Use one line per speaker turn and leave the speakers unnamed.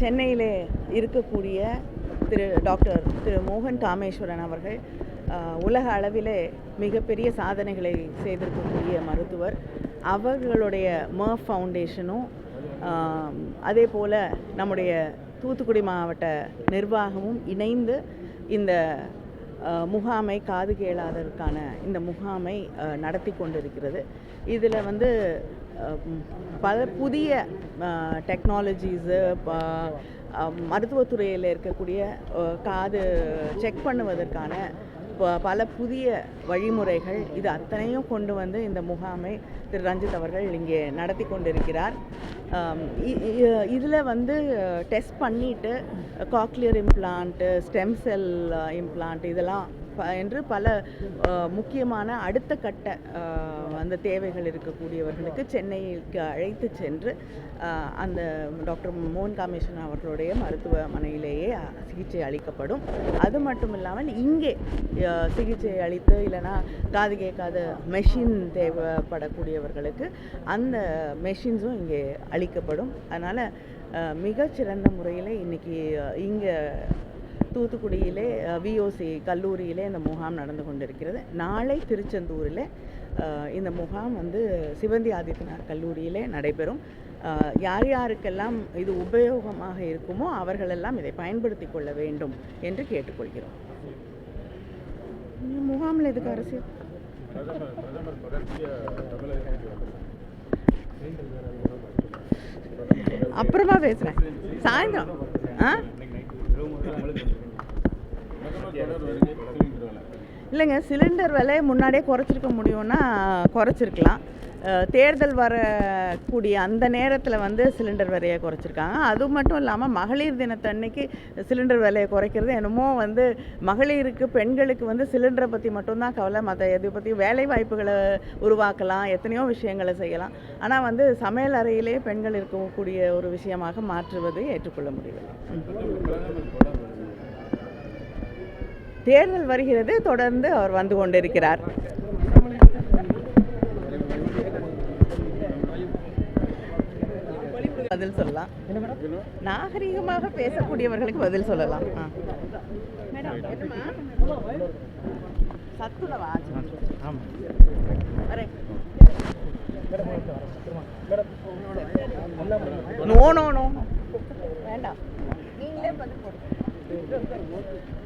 சென்னையில் இருக்கக்கூடிய திரு டாக்டர் திரு மோகன் காமேஸ்வரன் அவர்கள் உலக அளவிலே மிகப்பெரிய சாதனைகளை செய்திருக்கக்கூடிய மருத்துவர். அவர்களுடைய மர்ஃப் ஃபவுண்டேஷனும் அதே போல் நம்முடைய தூத்துக்குடி மாவட்ட நிர்வாகமும் இணைந்து இந்த முகாமை காது கேளாதற்கான இந்த முகாமை நடத்தி கொண்டிருக்கிறது. இதில் வந்து பல புதிய டெக்னாலஜிஸு மருத்துவத்துறையில் இருக்கக்கூடிய காது செக் பண்ணுவதற்கான பல புதிய வழிமுறைகள் இது அத்தனையும் கொண்டு வந்து இந்த முகாமை திரு. ரஞ்சித் அவர்கள் இங்கே நடத்தி கொண்டிருக்கிறார். இதில் வந்து டெஸ்ட் பண்ணிட்டு cochlear implant stem cell implant இதெல்லாம் என்று பல முக்கியமான அடுத்த கட்ட அந்த தேவைகள் இருக்கக்கூடியவர்களுக்கு சென்னைக்கு அழைத்து சென்று அந்த டாக்டர் மோகன் காமேஷன் அவர்களுடைய மருத்துவமனையிலேயே சிகிச்சை அளிக்கப்படும். அது மட்டும் இல்லாமல் இங்கே சிகிச்சை அளித்து இல்லைன்னா காது கேட்காத மெஷின் தேவைப்படக்கூடியவர்களுக்கு அந்த மெஷின்ஸும் இங்கே அளிக்கப்படும். அதனால் மிகச்சிறந்த முறையில் இன்றைக்கி இங்கே தூத்துக்குடியிலே விஓசி கல்லூரியிலே இந்த முகாம் நடந்து கொண்டிருக்கிறது. நாளை திருச்செந்தூரில் இந்த முகாம் வந்து சிவந்தி ஆதித்யநாத் கல்லூரியிலே நடைபெறும். யார் யாருக்கெல்லாம் இது உபயோகமாக இருக்குமோ அவர்களெல்லாம் இதை பயன்படுத்தி கொள்ள வேண்டும் என்று கேட்டுக்கொள்கிறோம். முகாமில் எதுக்கு அரசியல்? அப்புறமா பேசுகிறேன் சாயந்தரம். ஆ? இல்லைங்க சிலிண்டர் விலையை முன்னாடியே குறைச்சிருக்க முடியும்னா குறைச்சிருக்கலாம். தேர்தல் வரக்கூடிய அந்த நேரத்தில் வந்து சிலிண்டர் விலையை குறைச்சிருக்காங்க. அது மட்டும் இல்லாமல் மகளிர் தினத்தன்னைக்கு சிலிண்டர் விலையை குறைக்கிறது என்னமோ வந்து மகளிருக்கு பெண்களுக்கு வந்து சிலிண்டரை பற்றி மட்டும்தான் கவலை. மற்ற எதை பற்றி வேலை வாய்ப்புகளை உருவாக்கலாம் எத்தனையோ விஷயங்களை செய்யலாம். ஆனால் வந்து சமையல் அறையிலே பெண்கள் இருக்கக்கூடிய ஒரு விஷயமாக மாற்றுவது ஏற்றுக்கொள்ள முடியவில்லை. தேர்தல் வருகிறது. தொடர்ந்து அவர் வந்து கொண்டிருக்கிறார். பதில் சொல்லலாம். நாகரிகமாக பேசக்கூடியவர்களுக்கு பதில் சொல்லலாம். ஆ. சத்துணவா? No no no. வேண்டாம். நீங்களே பதில் போடுங்க.